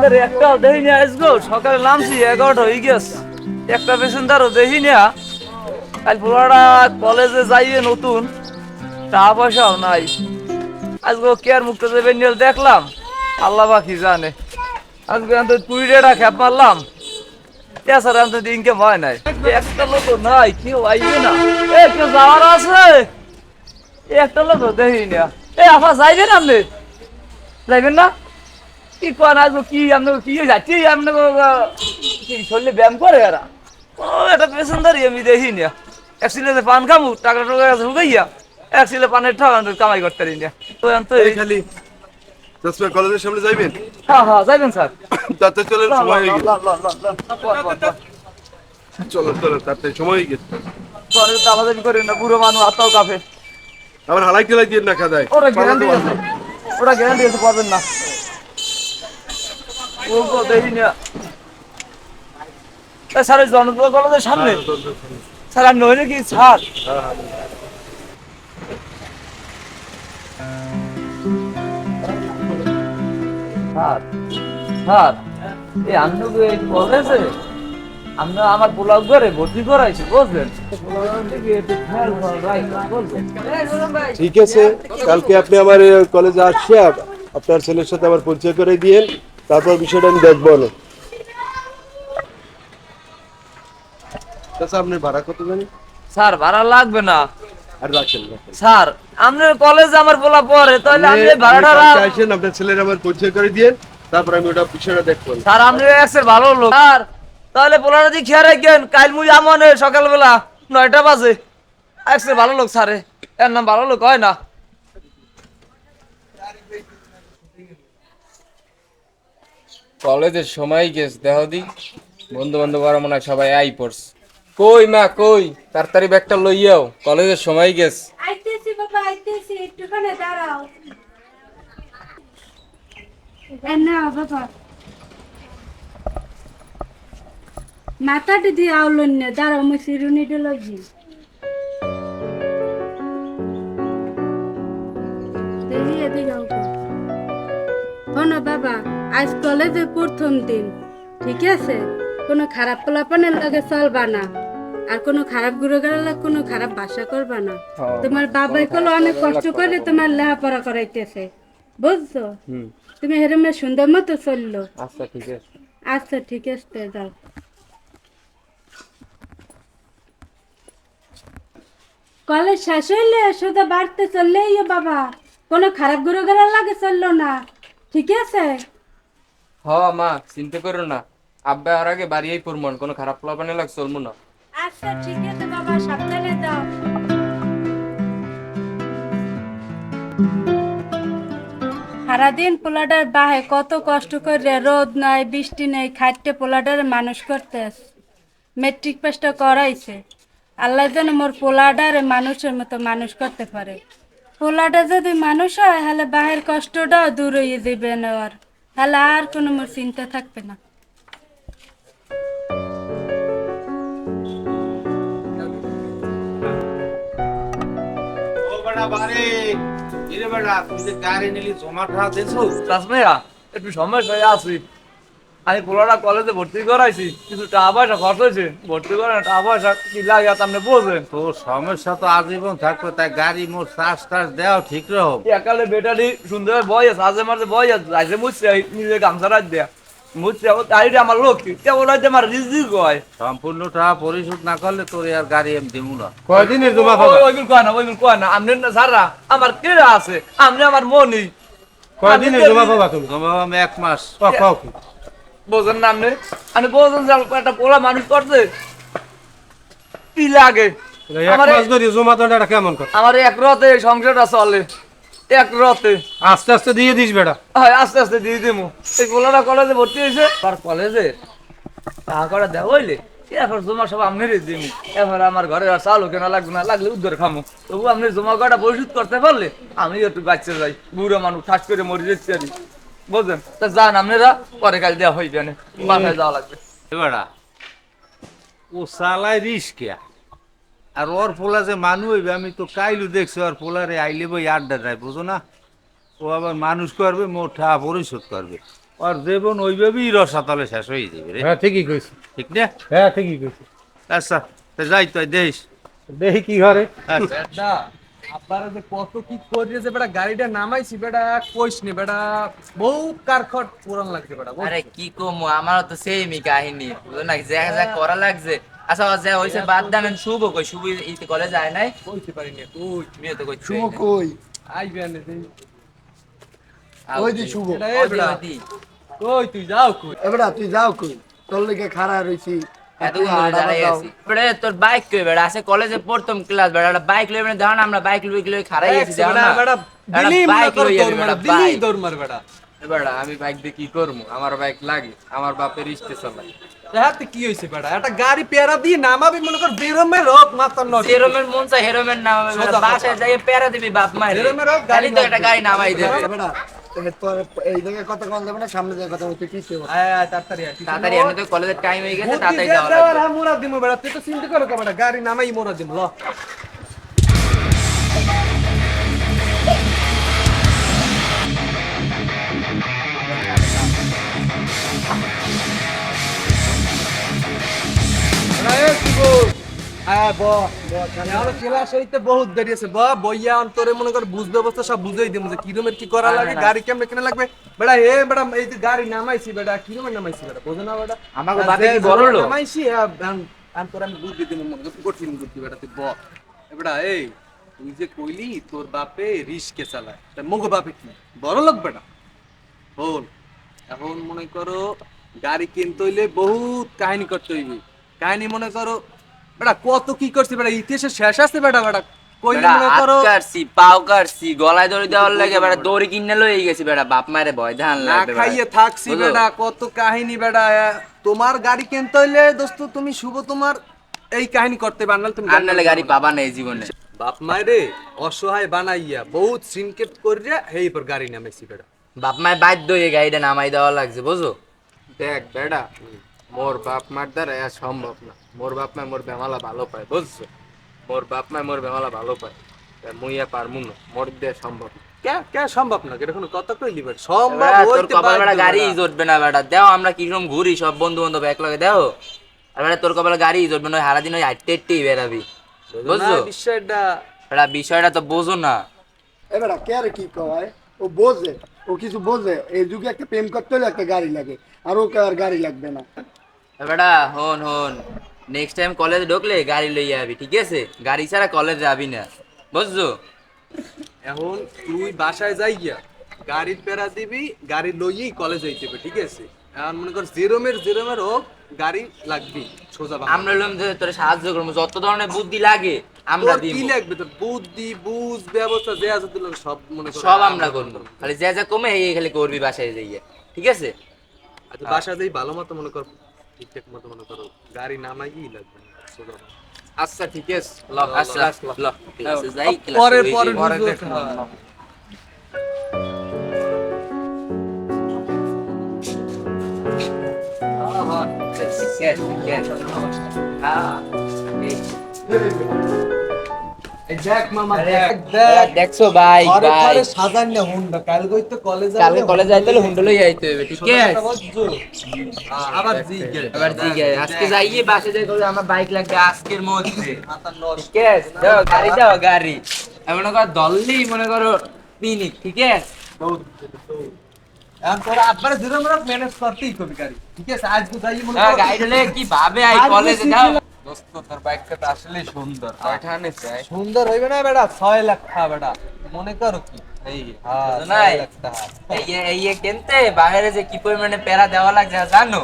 Passenger একটাও দেখি আসব সকালে নামছি, এগারোটা হয়ে একটা প্যাসেঞ্জারও দেখি না কাল পুরোটা কলেজে যাইয়ে নতুন টাকা পয়সাও নাই। আজকে কেয়ার মুক্ত দেবেন দেখলাম, আল্লাহ বাকি জানে। আজকে আমি কুড়ি টাকা খেপ মারলাম এছাড়া আমি তো ইনকাম হয় নাই। একটা লোক নাই, কেউ আইবে না। এ, কেউ যাওয়ার আছে? একটা লোক দেখি না এ, আপা যাইবেন আপনি? যাইবেন না? কি কোন আসব কি আপনাকে কি যাচ্ছি আপনাকে কি শরীরে ব্যায়াম করে এরা? ও এটা পেছনদারি আমি দেখি না এক সিলেতে পান খামু টাকা টাকা আছে হুকাইয়া এক সিলে পানের কামাই করতে পারি না তো তো খালি চশমা কলেজের সামনে যাইবেন? হ্যাঁ হ্যাঁ যাইবেন স্যার। তাতে চলে সময় হয়ে গেছে। চলো চলো তাতে সময় হয়ে গেছে। পরে তো আমাদের না বুড়ো মানুষ আত্মাও কাফে আবার হালাই টেলাই দিয়ে না খাদায়। ওরা গ্যারান্টি আছে। ওরা গ্যারান্টি আছে পারবেন না। দেখি না। স্যার ওই জনতা কলেজের সামনে? স্যার আর নইলে কি স্যার? স্যার স্যার এই আপনাকে কলেজে আমরা আমার পোলাও করে ভর্তি করাইছি বুঝলেন। ঠিক আছে কালকে আপনি আমার কলেজে আসছে আপনার ছেলের সাথে আমার পরিচয় করে দিয়েন। তারপর বিষয়টা আমি দেখব না আপনি ভাড়া কত জানি? স্যার ভাড়া লাগবে না। আর রাখেন রাখেন। স্যার আপনার কলেজে আমার পোলা পড়ে তাহলে আপনি আপনি- ভাড়াটা আপনি কালকে রাখ- আসেন আপনার ছেলের আমার পরিচয় করে দিয়েন তারপর আমি ওটা বিষয়টা দেখব। স্যার আপনি এক্সের ভালো লোক। স্যার তাহলে পোলাটা দিয়ে খেয়াল রাখেন কাল মুই আমন সকালবেলা নয়টা বাজে। এক্সের ভালো লোক স্যারে এর নাম ভালো লোক হয় না। কলেজের সময় গেছ দেহ দি। বন্ধু বান্ধব আর মনে সবাই আই পড়ছে। কই মা, কই? তাড়াতাড়ি ব্যাগটা লইয়াও কলেজের সময় গেছ। আইতেছি বাবা, আইতেছি, একটুখানি দাঁড়াও। শোনো বাবা আজ কলেজে প্রথম দিন ঠিক আছে? কোনো খারাপ পোলাপানের লাগে চলবা না। আর কোনো খারাপ গুরুগারের লাগে কোনো খারাপ ভাষা করবা না। তোমার বাবাই কলো অনেক কষ্ট করে তোমার লেখাপড়া করাইতেছে। বুঝছ? তুমি হেরমে সুন্দর মতো চলল। আচ্ছা ঠিক আছে। আচ্ছা ঠিক আছে যাও। কলেজ শেষ হইলে শুধু বাড়তে চললেই বাবা কোনো খারাপ গুরুগারের লাগে চলল না ঠিক আছে? হ, মা, চিন্তা করো না। আব্বা আর আগে বাড়িয়েই কোনো খারাপ প্লাবানে লাগ চলবো না। আচ্ছা সারাদিন পোলাটার বাহে কত কষ্ট করে রোদ নাই, বৃষ্টি নেই খাইতে পোলাটার মানুষ করতে মেট্রিক পাসটা করাইছে। আল্লাহ যেন মোর পোলাটার মানুষের মতো মানুষ করতে পারে। পোলাটা যদি মানুষ হয়, তাহলে বাহের কষ্টটাও দূর হয়ে যাবে নেওয়ার তাহলে আর কোনো মোর চিন্তা থাকবে না। একটু সমস্যায় আছি। আমি পোলাটা কলেজে ভর্তি করাইছি কিছু টাকা পয়সা খরচ হয়েছে ভর্তি করে টাকা পয়সা কি লাগে আপনি বোঝেন তোর সমস্যা তো আজীবন থাকবে তাই গাড়ি মোর চার্জ টার্জ দেওয়া ঠিক রহব একালে বেটারি সুন্দর বয় আছে আজে মাঝে বয় আছে যাইছে মুছছে নিজে গামছা রাখ দেয়া মুছছে ও তাই আমার লোক আমার রিজি কয় সম্পূর্ণ টাকা পরিশোধ না করলে তোর আর গাড়ি এম দিব না কয়দিনের জমা ওইগুলো কয় না ওইগুলো কয় না আপনি না সারা আমার কেরা আছে আপনি আমার মনি কয়দিনের জমা পাবা তুমি জমা এক মাস পাও? বোঝেন না আপনি? আপনি বোঝেন যে একটা পোলা মানুষ করছে। কি লাগে? আমার জমা কেমন কর আমার এক রতে সংসারটা চলে। এক রতে। আস্তে আস্তে দিয়ে দিস বেটা। হয় আস্তে আস্তে দিয়ে দিমু। এই পোলাটা কলেজে ভর্তি হয়েছে। আর কলেজে টাকা করে দেওয়া হইলে এখন জমা সব দিমু। এবার আমার ঘরে আর চালও কেনা লাগবে না লাগলে উদ্ধার খামো। তবু আপনি জমা কটা পরিশোধ করতে পারলে আমি একটু বাচ্চা যাই। বুড়ো মানুষ ঠাস করে মরে যেতে পারি। বুঝলেন? তা যান আপনারা পরে কাল দেওয়া হইবে না বাসায় যাওয়া লাগবে। এ বেটা ও চালায় রিস্কিয়া আর ওর পোলা যে মানুষ হইবে আমি তো কাইলু দেখছি ওর পোলারে আইলে বই আড্ডা দেয় বুঝো না? ও আবার মানুষ করবে মোর টাকা পরিশোধ করবে। ওর জীবন ওইভাবেই রসাতলে শেষ হয়ে যাবে রে। হ্যাঁ ঠিকই কইছি। ঠিক না? হ্যাঁ ঠিকই কইছি। আচ্ছা তা যাই তুই দেখিস দেখি কি ঘরে। আচ্ছা। যে কত কি করিয়েছে বেটা গাড়িটা নামাইছি বেটা কইস নি বেটা বহু কারখট পুরান লাগছে বেটা আরে কি কমু আমারও তো সেমই কাহিনী বুঝো না যা যা করা লাগছে। আচ্ছা যা হইছে বাদ দেন শুভ কই? শুভ ইতে কলেজ যায় নাই? কইতে পারিনি। কই? তুমিও তো কই শুভ কই? আইবে আনে দেই। ওই যে শুভ কই তুই যাও কই? এবারে তুই যাও কই? তোর লেগে খাড়া রইছি। এতক্ষণ ধরে দাঁড়াই আছি বেড়ে তোর বাইক কই বেড়া? আছে কলেজে পড়তাম ক্লাস বেড়া। একটা বাইক লই বেড়া না আমরা বাইক লই লই খারাই আছি দাও না বেটা দিলি বাইক লই দৌড় দিলি দৌড় মার বেটা বেটা আমি বাইক দিয়ে কি করব আমার বাইক লাগে আমার বাপের ইস্টে লাগে হাতে কি হয়েছে বেটা? একটা গাড়ি পেয়ারা দিয়ে নামাবি মনে কর বেরোমের রোগ মাতার নয় হেরোমের মন চাই হেরোমের নাম সোজা বাসায় যাই প্যারা দিবি বাপ মায়ের। হেরোমের হোক, খালি গাড়ি তো একটা গাড়ি নামাই দেবে। এবারে এই কথা কল দেবে না সামনে কথা বলতে কি সে আয় আয় তাড়াতাড়ি তাড়াতাড়ি এমনি তো কলেজের টাইম হয়ে গেছে তাড়াতাড়ি যাওয়া লাগবে। মোরা দিমু বেটা তুই তো চিন্তা করো বেটা গাড়ি নামাই মোরা দিমু ল। বহুত দেরি আছে বইয়া অন্তরে মনে কর বুঝ সব কি করা লাগে গাড়ি লাগবে এ বেটা, এই যে গাড়ি নামাইছি বেটা নামাইছি আমি তোর কঠিন বেটা তুই তুই যে কইলি তোর বাপে রিস্কে চালায় তা মগো বাপে কি বড় লোক বেটা বল এখন মনে করো গাড়ি কিনতে হইলে বহুত কাহিনী করতে হইবে। কাহিনী মনে করো বেটা কত কি করছি বেটা ইতিহাসের শেষ আছে বেটা বেটা। কইলে মনে করো? পাও কাটছি গলায় দড়ি দেওয়ার লাগে বেটা দড়ি কিনে লই গেছি বেটা বাপ মায়ের ভয় ধান না খাইয়ে থাকছি বেটা কত কাহিনী বেটা তোমার গাড়ি কিনতে হইলে দোস্ত তুমি শুভ তোমার এই কাহিনী করতে তুমি গাড়ি পাবা না এই জীবনে। বাপ মায়েরে অসহায় বানাইয়া বহুত সিনকেট করিয়া হেই পর গাড়ি নামাইছি বেটা। বাপ বাধ্য হয়ে গাড়িটা নামাই দেওয়া লাগছে বুঝো দেখ বেটা মোর বাপ মার দ্বারা এ সম্ভব না। মোর বাপ মা মোর বেমালা ভালো পায় বুঝছ? মোর বাপ মা মোর বেমালা ভালো পায় মুই পারমু না মোর দিয়ে সম্ভব না। কে কে সম্ভব না? এটা কোনো কথা কইলি বেটা? সম্ভব তোর হইতে কপাল বেটা গাড়ি বেটা। না বেটা। দেও আমরা কীরকম ঘুরি সব বন্ধু বান্ধব এক দেও। আর বেটা তোর কপালে গাড়ি জুটবে না হারা দিন ওই হাঁটতে হাঁটতেই বেরাবি বুঝছ? বিষয়টা। বেটা বিষয়টা তো বোঝো না। এবারে কে আর কি কয়? ও বোঝে ও কিছু বোঝে। এই যুগে একটা প্রেম করতে হলে একটা গাড়ি লাগে আর ওকে আর গাড়ি লাগবে না। বেটা হন হন। নেক্সট টাইম কলেজে ঢুকলে গাড়ি লইয়া যাবি ঠিক আছে? গাড়ি ছাড়া কলেজে যাবি না। বুঝছ? এখন তুই বাসায় যাই গিয়া গাড়ির পেরা দিবি গাড়ি লইয়েই কলেজ হইতে হবে ঠিক আছে? এখন মনে কর জেরোমের জেরোমের হোক গাড়ি লাগবি সোজা আমরা হলাম যে তোর সাহায্য করব যত ধরনের বুদ্ধি লাগে আমরা তোর দিব কি লাগবে? তোর বুদ্ধি বুঝ ব্যবস্থা যে আছে তুই সব মনে কর। সব আমরা করব। খালি যা যা কমে এই খালি করবি বাসায় যাইয়ে ঠিক আছে? আচ্ছা বাসা যাই ভালো মতো মনে কর। ঠিকঠাক মতো মনে করো গাড়ি নামাই লাগবে। আচ্ছা ঠিক আছে আচ্ছা যাই পরে পরে যাই। পরে বুঝব, দেখব। হ্যাঁ। দেখছ ভাই ভাই। সাজান না হুন্ডা কালকে তো কলেজ কালকে কলেজ যাইতে হলে হুন্ডা লই যাইতে হবে ঠিক আছে? আবার জি গে এবার আজকে যাইয়ে বাসে যাই করলে আমার বাইক লাগবে আজকের মধ্যে। ঠিক আছে দাও গাড়ি দাও গাড়ি। আর মনে করো দললেই মনে করো পিনিক ঠিক আছে? এখন তোরা ম্যানেজ করতেই কবি গাড়ি ঠিক আছে? আজকে যাই মনে গাড়ি কি ভাবে আই কলেজে যাও? দোস্ত তোর বাইকটা তো আসলেই সুন্দর। কয়টা আনিস সুন্দর হইবে না বেটা? ছয় লাখ টাকা বেটা। মনে করো কি? এই হ্যাঁ এই এই বাইরে যে কি পরিমাণে প্যারা দেওয়া লাগছে জানো?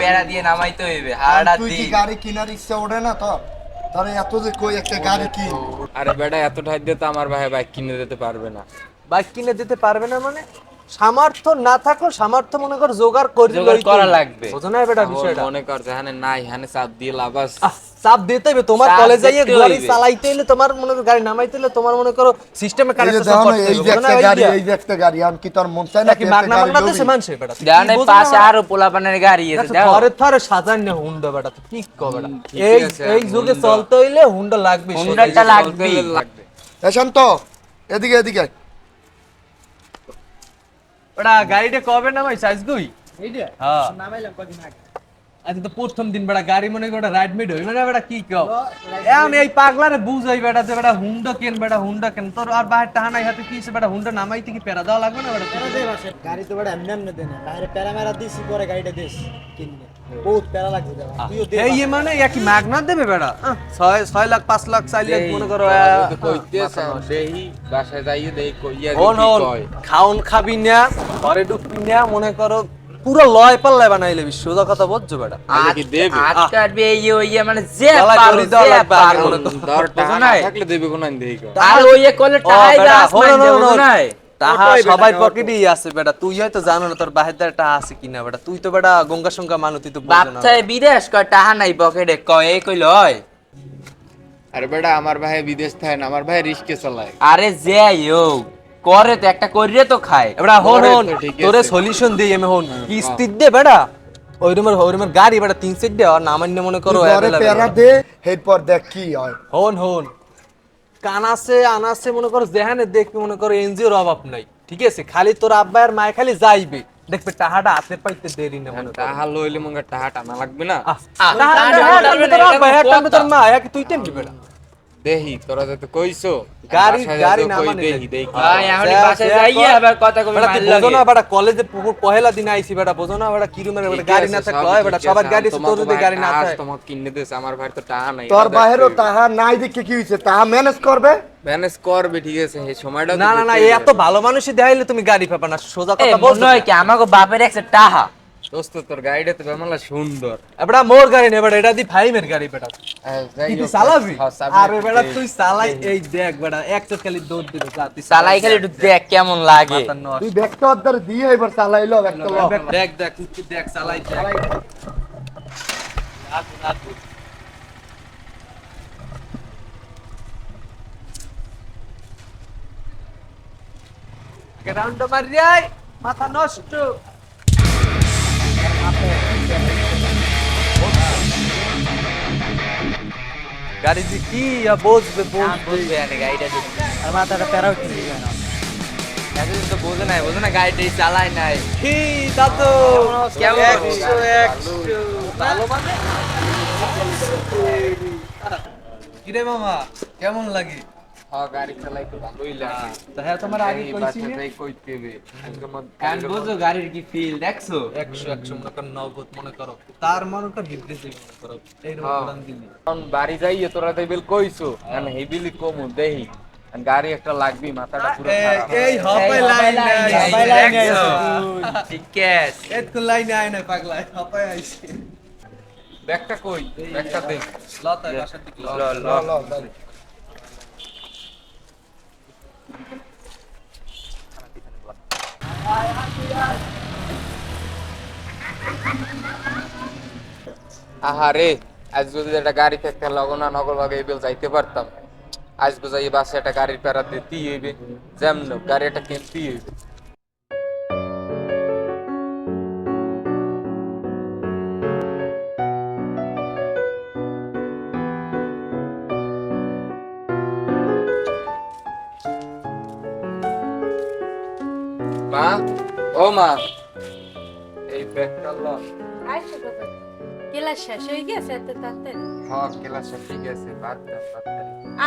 প্যারা দিয়ে নামাইতে হইবে হাড়া তুই কি গাড়ি কেনার ইচ্ছা ওঠে না তো তোর এত যে কই একটা গাড়ি কিন। আরে বেটা এত ঠাই দিয়ে তো আমার ভাই বাইক কিনে দিতে পারবে না। বাইক কিনে দিতে পারবে না মানে? সামর্থ্য না থাকো সামর্থ্য মনে কর জোগাড় করে জোগাড় করা লাগবে। বুঝো না বেটা বিষয়টা? মনে কর যেখানে নাই এখানে চাপ দিয়ে লাভ আছে। চাপ দিতে হবে তোমার কলেজ যাইয়ে গাড়ি। চালাইতে হলে তোমার মনে করো গাড়ি নামাইতে হলে তোমার মনে করো সিস্টেমে যে কানেকশন করতে এই যে একটা গাড়ি এই যে একটা গাড়ি আমি কি তোর মন চায় না নাকি কি মাগনা মাগনা? দেশে মানুষে বেটা? তুই দেওয়া কি নাই বোঝো না পাশে? আরও পোলাপানের গাড়ি আছে দাও ঘরে থরে সাজান না হুন্ডা বেটা তুই কি কো বেটা? এই এই যুগে চলতে হইলে হুন্ডা লাগবে। হুন্ডাটা লাগবে। শান্ত এদিকে এদিকে। ওটা গাড়িটা কবে নামাই? সাইজ দুই হ্যাঁ। নামাইলাম কদিন আগে। আচ্ছা তো প্রথম দিন বেটা গাড়ি মনে করে রাইড মিড হই মানে বেটা কি কও? এখন এই পাগলারে বুঝাই বেটা যে বেটা হুন্ডা কেন বেটা হুন্ডা কেন? তোর আর বাহির টাহা নাই হাতে কি সে বেটা হুন্ডা নামাইতে কি পেরা দেওয়া লাগবে না বেটা গাড়ি তো বড় এমনি এমনি দেয় বাইরে পেরা মেরা দিছি পরে গাড়িটা দিস কিনে বহুত প্যারা লাগছে দেওয়া তুইও দে এই মানে ম্যাগনার দেবে বেটা ছয় ছয় লাখ পাঁচ লাখ চার লাখ মনে করো দেহি বাসায় যাইয়ে দেই কইয়া হন হন কয়। খাবি না ঘরে ঢুকবি না মনে করো পুরো লয় পাল্লায় বানাইলে বিশ্ব সোজা কথা বুঝছ বেটা কি দেবে? আজ এই ওই মানে যে পারো যে পারো। দর টাকা না? থাকলে দেবে কোন দেই আর ওই এ করলে ও, টাহাই টাহা সবাই। পকেটেই আছে বেটা। তুই হয়তো জানো না তোর বাহির দ্বারা টাহা আছে কিনা বেটা। তুই তো বেটা গঙ্গা সঙ্গা মানুষ তুই তো চাই বিদেশ কয় টাহা নাই পকেটে কয় এই কইল হয় আরে বেটা আমার ভাই বিদেশ থাকে না আমার ভাই রিস্কে চালায়। আরে যে ইও করে তো একটা করিয়ে তো খায়। এবার হন হন তোরে সলিউশন দিই আমি হন। কিস্তি দে বেটা। ওই রুমের ওই রুমের গাড়ি বেটা তিন সিট দে আর নামান্য মনে করো প্যারা। দে এরপর দেখ কি হয়। হন হন। কানাসে আনাসে মনে করো যেখানে দেখবি মনে করো এনজিওর অভাব নাই। ঠিক আছে? খালি তোর আব্বা আর মায় খালি যাইবে। দেখবে টাহাটা হাতে পাইতে দেরি না মনে টাহা লইলে মনে টাহাটা না লাগবে না? টাহা টাহা তোর আব্বা, টানবে তোর মা, কি তুই টেনবি বেটা। দেহি তোরা কইছো গাড়ি- গাড়ি না মানে দেহি দেহি। ভাই বাসায় যা যাইয়ে আবার কথা তুই মাল বোঝো না কলেজে পুকুর পহেলা দিন আইছি বোঝো না কি রুমের গাড়ি না থাকলে হয় সবার গাড়ি তোর যদি গাড়ি না থাকে। তোমাকে কিনে আমার ভাই তো টাহা নাই তোর নাই দেখে কি হয়েছে তাহা ম্যানেজ করবে? ম্যানেজ করবে ঠিক আছে এই সময়টা না না না এত ভালো মানুষই দেখাইলে তুমি গাড়ি পাবা না সোজা কথা মনে বলছো হয় কি আমাকে বাপের একটা টাহা। দোস্ত তোর গাড়িটা তো বেমালা সুন্দর। এবড়া মোর গাড়ি নেই বেটা এটা দি ফাইমের গাড়ি বেটা। তুই চালাবি? হ্যাঁ, আরে বেটা তুই চালাই এই দেখ বেটা এক চোখ খালি দৌড় দিবে যা তুই চালাই খালি একটু দেখ। কেমন লাগে। তুই ব্যাগটা অর্ধার দিয়ে এবার চালাইলো একটা ল। দেখ দেখ তুই দেখ চালাই দেখ। রাখু, রাখু। মারি আয়, মাথা নষ্ট। গাড়ি যে কি বসবে বসবে? না গাড়িটা। আর মাথাটা না। এতদিন তো বোঝে নাই বোঝে না গাড়িটা চালাই নাই। কি দাদু কেমন? একশো একশো। ভালো মানে? কিরে মামা কেমন লাগে? গাড়ি চালাই ভালোই লাগে তা হ্যাঁ তোমার আগে এই কইছি বাচ্চা না যাই কইতে হবে। আজকে গাড়ির বোঝো গাড়ির কি ফিল দেখছ? একশো একশো মনে করো নগদ মনে করো। তার মনে করো বিবৃতি মনে করো। এইরকম হ্যাঁ। দিলি। এখন বাড়ি যাইয়ে তোরা তো বিল কইছো কারণ হেবিলি কমু দেহি। গাড়ি একটা লাগবি মাথাটা পুরো খারাপ। এই হপাই লাইন নাই। হপাই লাইন নাই। ঠিক আছে এত কোন লাইন আয় না পাগলা হপাই আইছে। ব্যাগটা কই? ব্যাগটা দে। লতা বাসার দিকে ল। ল ল। আহারে, আজ যদি একটা গাড়ি থাকতে লগনা নগর ভাগে এবেল যাইতে পারতাম। আজ বুঝাই বাসে একটা গাড়ির প্যারা দিতেই হইবে যেমন গাড়ি একটা হইবে। মা ও মা এই ব্যাগটা ল। ক্লাস শেষ হয়ে গেছে এত তাড়াতাড়ি? হ্যাঁ ক্লাস হয়ে আছে বাদ দাও বাদ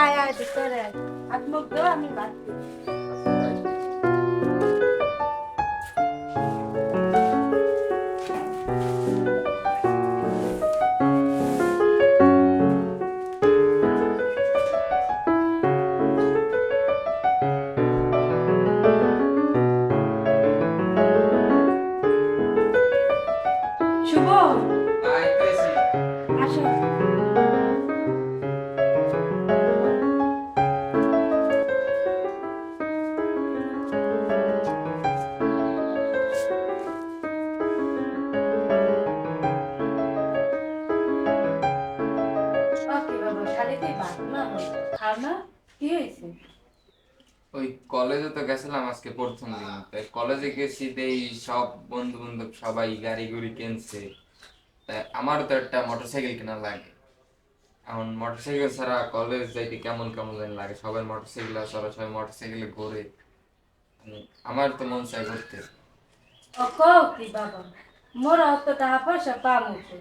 আয় আয় ভিতরে আয়। হাত মুখ ধো আমি বাদ দিই। কলেজে তো গেছিলাম আজকে প্রথম দিন। কলেজে গেছি দেই সব বন্ধু বান্ধব সবাই গাড়ি গুড়ি কিনছে আমারও তো একটা মোটরসাইকেল কেনা লাগে। এখন মোটরসাইকেল ছাড়া কলেজ যাইতে কেমন কেমন জানি লাগে। সবাই মোটরসাইকেল ওরা সবাই মোটরসাইকেলে ঘোরে। আমার তো মন চাই কও কি বাবা, মোর অত টাকা পয়সা পামুছে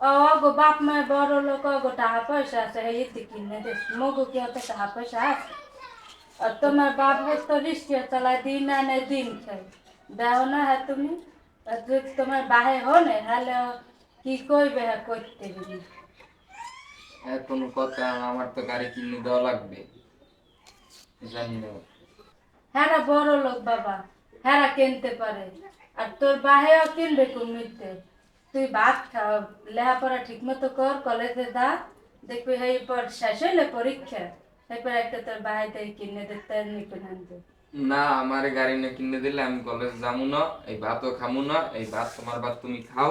ও গো বাপ মা বড় লোক গো টাকা পয়সা আছে হেইতে কিনে দে। মগো কি অত টাকা পয়সা আছে? আর তোমার বাপ হে তো রিস্কে চালায় দিন খাই দেও না হ্যাঁ তুমি যদি তোমার বাহে হনে হলে কি কইবে হ্যাঁ করতে দিবি হ্যাঁ কোনো কথা আমার তো গাড়ি কিনে দেওয়া লাগবে। জানি না। হ্যাঁ বড় লোক বাবা হ্যাঁ কিনতে পারে। আর তোর বাহেও কিনবে কুমিরতে। তুই ভাত খাও লেখাপড়া ঠিক মতো কর কলেজে যা দেখবি এই পর শেষ হইলে পরীক্ষা। এরপর একটা তোর থেকে কিনে দিতে নিকুন আনতে। না আমার গাড়ি না কিনে দিলে আমি কলেজ যাব না এই ভাতও খামু না এই ভাত তোমার ভাত তুমি খাও।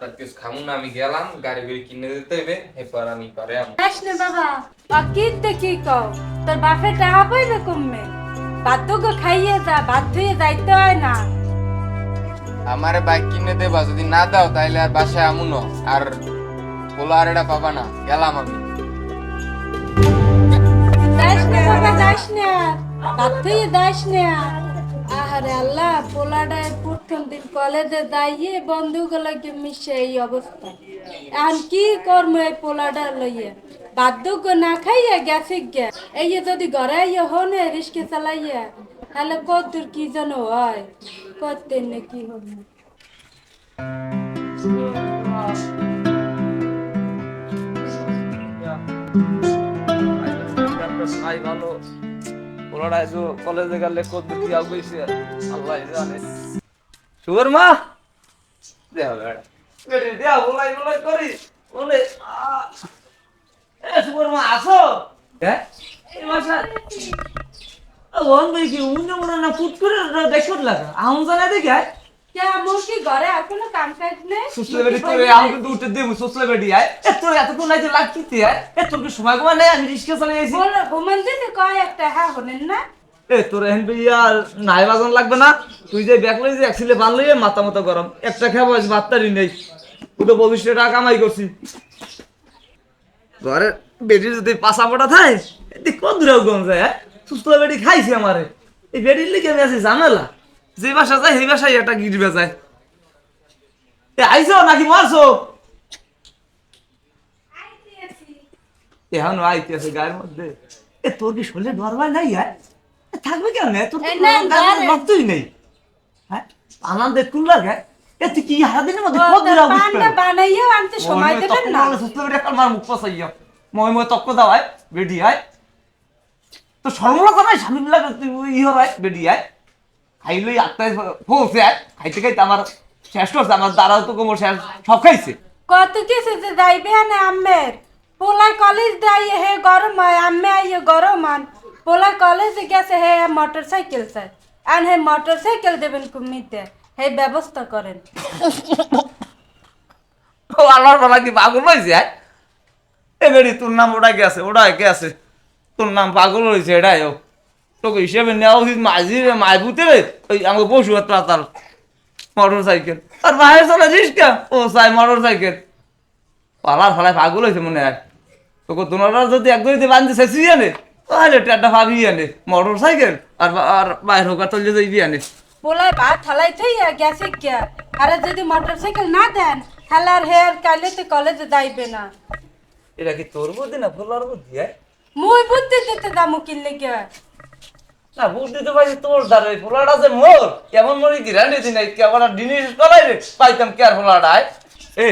তার কিছু খামু না আমি গেলাম গাড়ি গাড়ি কিনে দিতে হবে এরপর আমি পরে আমি। যাস বাবা অকিতে কি কও? তোর বাপে টাকা পাইবে কমবে বাধ্য গো খাইয়ে যা বাধ্য হয়ে যাইতে হয় না। আমার বাইক কিনে দেবা যদি না দাও তাহলে আর বাসায় আমু না আর বলো আর এটা পাবা না গেলাম আমি। যদি ঘরে হনে চালাইয়া, তাহলে কত দূর কি যেন হয়? কত না কি হবে? ভালো ওরা আইসো কলেজে গেলে কত কি আগুইছে আল্লাহ জানে। সুগর মা দেও বেড়া। বেড়ে দেও বলাই বলাই করি। বলে। এ সুগর মা আসো। হ্যাঁ এই মাসা ওন ভাই কি না ফুট করে লাগা আউন জানা দেখে আমি চালিয়ে একটা হ্যাঁ হনেন না? এ তোর এখন ভাইয়া নাই বাজন লাগবে না? তুই যে ব্যাগ লই যে একছিলে বানলি মাথা মতো গরম। একটা খাব আজ নেই। তুই তো ভবিষ্যতে টাকা কামাই করছি। ঘরে বেটির যদি পাশা পটা থাকে কত দূরে গম যায় হ্যাঁ? সুস্থ বেটি খাইছি আমারে। এই বেটির লিখে আমি আছি ঝামেলা। যে বাসা যায় সেই বাসায় একটা গিরবে যায় এ আইছো নাকি মারছো? এখন আইতে আছে গায়ের মধ্যে। এ তোর কি শরীরে ডরবাই নাই হ্যাঁ? থাকবে কেন তোর। রক্তই নেই? হ্যাঁ? আনন্দে তুল লাগে। এ তুই কি হারা দিনের মধ্যে কত দূর বানাইয়া আনতে সময় দেবেন না। সুস্থ বেটি একটা মার মুখ পাসাইয়া মই মই তক্ক বেডি আয় তো সর্বলতা নাই স্বামী লাগে তুই ই হয় বেডি আয় খাইলই আটটায় পৌঁছে খাইতে খাইতে আমার শেষ করছে আমার দ্বারাও তো কোমর শেষ। সব খাইছে? কত কিছু যে যাইবে না আম্মের। পোলা কলেজ দাইয়ে হে গরম হয় আম্মে আইয়ে গরম আন। পোলা কলেজে গেছে হে মোটর সাইকেল চাই। আর হে মোটর সাইকেল দেবেন কুমিতে। হে ব্যবস্থা করেন। ও আল্লাহর বাবা কি পাগল হয়েছে আয়? এ বেরি তোর নাম ওটা গেছে ওটা গেছে। তোর নাম পাগল হয়েছে এটাই ও। তোকে হিসেবে নেওয়া উচিত মাঝি রে মাইবুতে রে ওই আমাকে পশু তার মোটর সাইকেল আর মায়ের চলে রিস্কা ও চাই মোটর সাইকেল পালার ফালায় পাগল হয়েছে মনে হয়। তোকে তোমার যদি এক দুইতে বান্ধে শেষি আনে। তাহলে টেটা ভাবি আনে। মোটর সাইকেল আর আর বাইরে হোক আর তলে যাইবি আনে। পোলায় ভাত হালাই থইয়া গেছে গিয়া আরে যদি মোটর সাইকেল না দেন তাহলে আর হে আর কাইলে তো কলেজে যাইবে না। এটা কি তোর বুদ্ধি না ফুলার বুদ্ধি মুই বুদ্ধি দিতে দামু কিনলে গিয়া না তো পাইছি তোর দ্বারা এই ফোলাটা যে মোর। কেমন মরি কি রান্ডি দিন কলাই রে। পাইতাম কে আর ফোলাটা এ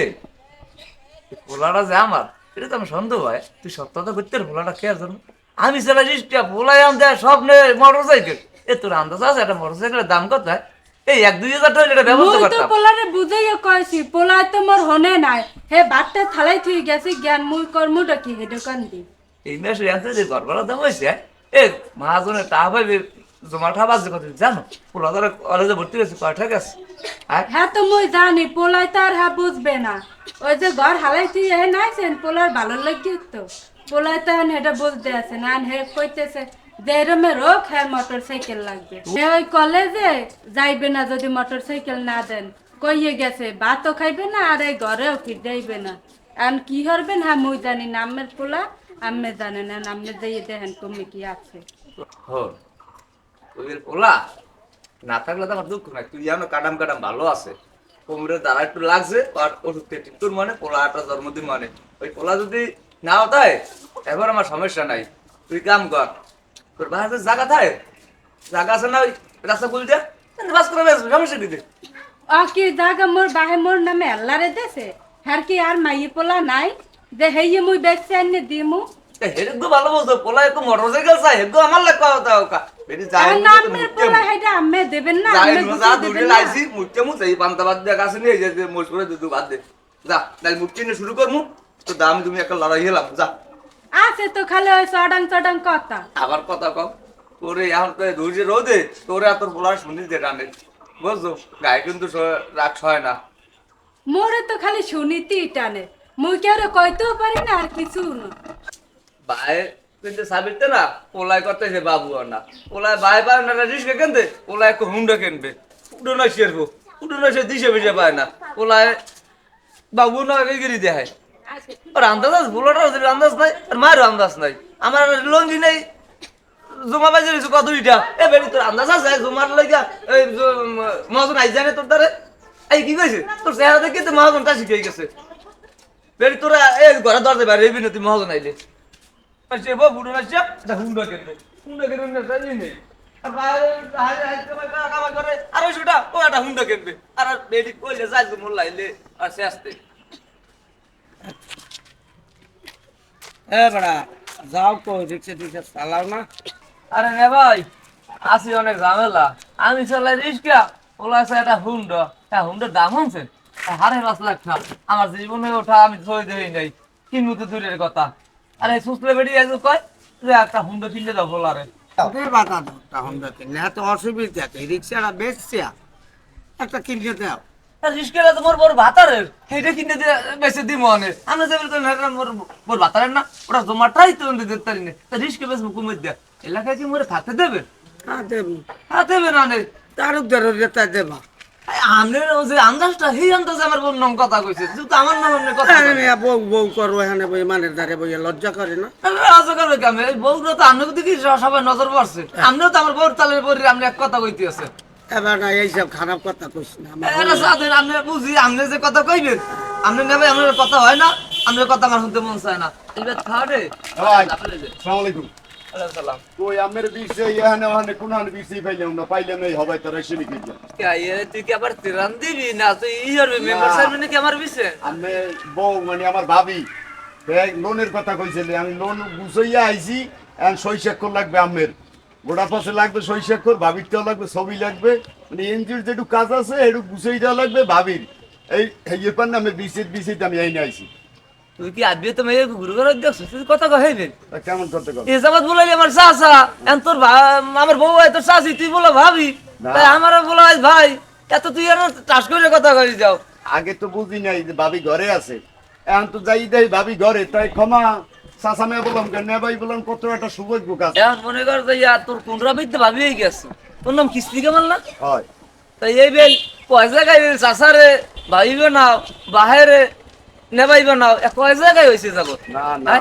ফোলাটা যে আমার এটা তো আমি সন্দেহ হয়। তুই করতে কে আর জানো আমি সেটা রিস্টা ফোলাই আনতে সব নে মোটর সাইকেল এ তোর আন্দাজ আছে একটা মোটর সাইকেলের দাম কত হয়? এই এক দুই হাজার টাকা এটা ব্যবস্থা মুই তো পোলারে বুঝাইয়া কইছি পোলা তো মোর হনে নাই। হে বাটটা থালাই থুই গেছে জ্ঞান মুই কর্মটা কি হে দোকান দি? এই মাসে আনতে যে গড়বড়া দাম হয়েছে এ, মহাজনে টাকা পাইবে জমা টাকা বাজে কত জানো? পোলা কলেজে ভর্তি হয়েছে আছে হ্যাঁ? তো জানি, পোলাই তো আর হ্যাঁ বুঝবে না। ওই যে ঘর নাইছেন, পোলার ভালো তো। পোলাই তো এটা বুঝতে আছে, না হে কইতেছে রোগ হ্যাঁ মোটর সাইকেল লাগবে। হে ওই কলেজে যাইবে না যদি মোটর সাইকেল না দেন। কইয়ে গেছে, ভাতও খাইবে না, আর এই ঘরেও ফির যাইবে না। এখন কি করবেন হ্যাঁ মুই জানি, নামের পোলা। আম্মে জানে না আম্মে যাইয়ে দেখেন তুমি কি আছে? হর ওই পোলা? না থাকলে তো আমার দুঃখ নাই তুই জানো কাটাম কাটাম ভালো আছে। কোমরের দ্বারা একটু লাগছে আর ওষুধ খেয়ে তোর মানে পোলাটা জন্মদিন মানে। ওই পোলা যদি না হতায় এবার আমার সমস্যা নাই। তুই কাম কর। তোর বাসাতে জায়গা থাকে জায়গা আছে না ওই রাস্তা বল দিয়া বাস করে বেশ সমস্যা দিতে ও কি জাগা মোর বাহে মোর নামে আল্লাহরে দেছে? হ্যার কি আর মাইয়ে পোলা নাই? যে হেয়ে মুই বেচছে আনে দিমু। হেরগো ভালো বলতো পোলা মোটরসাইকেল চাই হেরগো আমার লাগ কথা ওকা যাই নামের পোলা আম্মে দেবেন না আম্মে যা দূরে লাইছি মুটকে মু পান্তা বাদ নিয়ে যে মোট করে দুধ বাদ দে। যা তাই মুটকে নিয়ে শুরু করমু। তো দাম তুমি একটা লড়াই হেলাম যা। আছে তো খালি ওই চডাং চডাং কথা। আবার কথা কম তোরে এখন তো ধৈর্য রোদে তোরে আর তোর শুনিস যে টানে। বুঝছ? গায়ে কিন্তু রাগ হয় না। মোরে তো খালি শুনিতেই টানে। মুই কেউ কইতেও পারি না আর কিছু না। বায়ে কিন্তু সাবিতে না পোলাই করতেছে বাবু আর না। পোলায় বায়ে পায় না রিস্কে কিনতে? পোলায় একটু হুন্ডা কিনবে। উডো না শেরবো উডো না সে দিশে বিশে পায় না। পোলায় বাবু না এগিয়ে দেয় আর আন্দাজ আছে ওদের আন্দাজ নাই, আর মায়েরও আন্দাজ নাই। আমার লঙ্গি নেই। জমা বাজে রয়েছে কত ইটা এ বেরি তোর আন্দাজ আছে? জমার লাগা এই মহাজন আই জানে তোর দ্বারে? এই, কি কইছে? তোর চেহারা দেখে তো মহাজনটা শিখে গেছে। বেরি, তোরা এই ঘরে দরজা বাইরে এই বিনতি মহাজন আইলে সে বউ, বুড়ো না। হুন্ডা হুন্ডা ও একটা হুন্ডা আর আসতে। এ চালাও না। আরে নে ভাই, আসি অনেক আমি চালাই রিস্কা ওলা আছে একটা হুন্ডা। হ্যাঁ হুন্ডার দাম হচ্ছে হারে পাঁচ লাখ টাকা আমার জীবনে ওঠা আমি দেই নাই। কিনবো তো দূরের কথা? আরে বেড়ি আইসো কয় যে একটা হুন্ডা কিনলে দাও বলারে। ওদের বাধা দাও তখন দেখে না তো অসুবিধা কি? রিক্সাটা বেচছে। একটা কিনে দাও। রিস্কেলা তো মোর বড় ভাতারের। সেইটা কিনে দিয়ে বেশি দি মনে আমরা যে বলতো না মোর মোর ভাতারের না ওটা জমাটাই তো দিতে পারি না। তা রিস্কে বেশ মুকুমের দেয়া। এলাকায় কি মোরে থাকতে দেবে? হ্যাঁ দেব। হ্যাঁ দেবে না তার দেবা। আন্দাজটা সেই আন্দাজে আমার বোন নাম কথা কইছে। তুই আমার নাম এমনি কথা আরে বউ বউ করব এখানে বই মানের ধারে বই লজ্জা করে না? করবে বউগুলো তো আমনে দেখি সবাই নজর পড়ছে। আমনেও তো আমার বউর তালের পরে আপনি এক কথা কইতে আছে। এবার না এইসব খারাপ কথা কইস না আপনি বুঝি আপনি যে কথা কইবেন আপনি নেবে আপনার কথা হয় না আপনার কথা আমার শুনতে মন চায় না। এবার আসসালামু আলাইকুম। সালাম। কই আমের বিষে ইয়ানে ওখানে কোনখানে বিষে পাইলাম না পাইলাম এই হবে তারা শুনি কি তুই কি আবার তিরান দিবি? না তুই ইয়ার মেম্বার সাহেব নাকি আমার বিষয়ে আমি বউ মানে আমার ভাবি লোনের কথা কইছিলে আমি লোন গুছাইয়া আইছি এখন লাগবে আমের। গোড়া পাশে লাগবে সই স্বাক্ষর ভাবিরটাও লাগবে ছবি লাগবে মানে এনজিওর যেটুকু কাজ আছে একটু গুছাই দেওয়া লাগবে ভাবির। এই এই পান না আমি বিসিট বিসিট আমি এই আইছি। তুই কি আদবি তো মেয়ে গুরু করে দেখছিস তুই কথা কইবেন তা কেমন করতে কর এ বলাইলি আমার চাচা এখন তোর আমার বউ তোর চাচি তুই বলো ভাবি। তাই বলো ভাই। এত তুই আর টাস করে কথা কই যাও। আগে তো বুঝি নাই যে ভাবি ঘরে আছে। এখন তো যাই দেই ভাবি ঘরে তাই ক্ষমা। সাসামে বললাম কেন? ভাই বললাম কত একটা সৌভাগ্য কাজ। এখন মনে কর যে ইয়া তোর কোনরা বিদ্যা ভাবি হয়ে গেছে। তোর নাম কিস্তি কেমন না? হয়। তাই এই বেল পয়সা গাই চাচারে ভাবিবে নাও বাহিরে। নেবাইবে না কয় জায়গায় হয়েছে জগৎ না না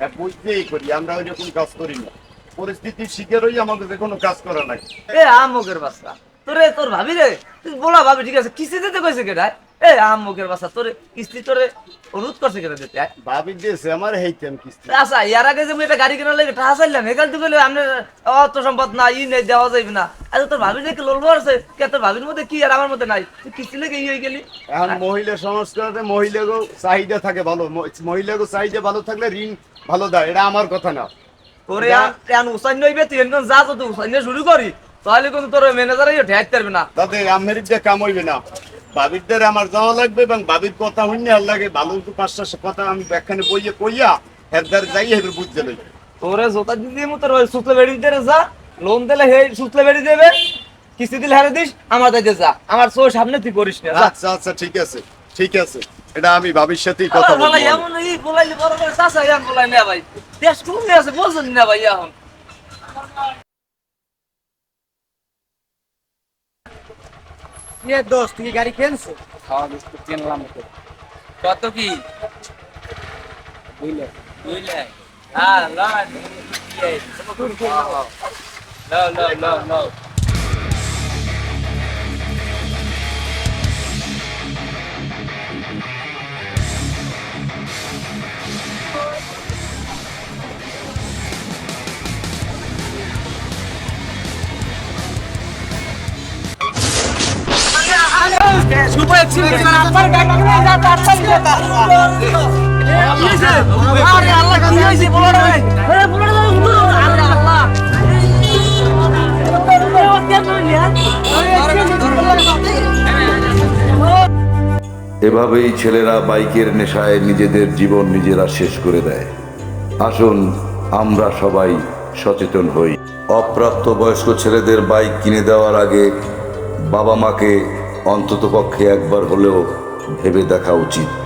এ বুঝতেই করি আমরা ওই রকম কাজ করি না। পরিস্থিতির শিকার হই আমাদের যে কোনো কাজ করা নাই। এ আমগের বাচ্চা তোরে তোর ভাবি রে তুই বলা ভাবি ঠিক আছে কিসে যেতে কইছে কেটা আমুকের তোরে কিস্তি তোরে অনুরোধ করছে কেটা দিতে? ভাবি দিয়েছে আমার হেইতেম কিস্তি। আচ্ছা ইয়ার আগে যে মুই একটা গাড়ি কেনার লাগে টাকা চাইলাম এখান থেকে কইলে আপনার অত সম্পদ না ই নেই দেওয়া যাইবে না। আচ্ছা তোর ভাবি যে লোলবো আছে কে তোর ভাবির মধ্যে কি আর আমার মধ্যে নাই? কিস্তি লেগে ইয়ে হয়ে গেলি। এখন মহিলা সংস্কারে মহিলাগো চাহিদা থাকে ভালো মহিলাগো চাহিদা ভালো থাকলে ঋণ ভালো দেয় এটা আমার কথা না। তোরে এখন উসাইন নইবে তুই এখন যা তো উসাইন শুরু করি তাহলে কিন্তু তোর ম্যানেজার পারবে না। তাতে আমের দিয়ে কাম হইবে না। বাবিরদের আমার যাওয়া লাগবে এবং বাবির কথা হইনি আর লাগে ভালো একটু পাঁচটা কথা আমি ব্যাখ্যানে বইয়ে কইয়া হেদার যাই হেবে বুঝতে লাগবে তোরে জোতা দিদি মতো ওই সুতলে বেড়ি দে যা লোন দিলে হে সুতলে বেড়ি দেবে কিস্তি দিলে হারে দিস আমার দাইতে যা। আমার চোর সামনে তুই করিস না আচ্ছা আচ্ছা ঠিক আছে ঠিক আছে। এটা আমি বাবির সাথেই কথা বলব। এমন এই বলাইলে বড় করে চাচা এমন বলাই না ভাই। দেশ কোন আছে বলছেন না ভাই এখন। এ দোষ তুই গাড়ি কিনছো? কত কি? বুঝলে বুঝলে হ্যাঁ লও লও লও লও দুটো অ্যাক্সিডেন্ট আপনার গাড়ি নিয়ে যা তাড়াতাড়ি যা আরে আল্লাহ কি হইছে বলো রে আরে বলো রে আরে আল্লাহ এভাবেই ছেলেরা বাইকের নেশায় নিজেদের জীবন নিজেরা শেষ করে দেয়। আসুন আমরা সবাই সচেতন হই। অপ্রাপ্ত বয়স্ক ছেলেদের বাইক কিনে দেওয়ার আগে বাবা মাকে অন্ততপক্ষে একবার হলেও ভেবে দেখা উচিত।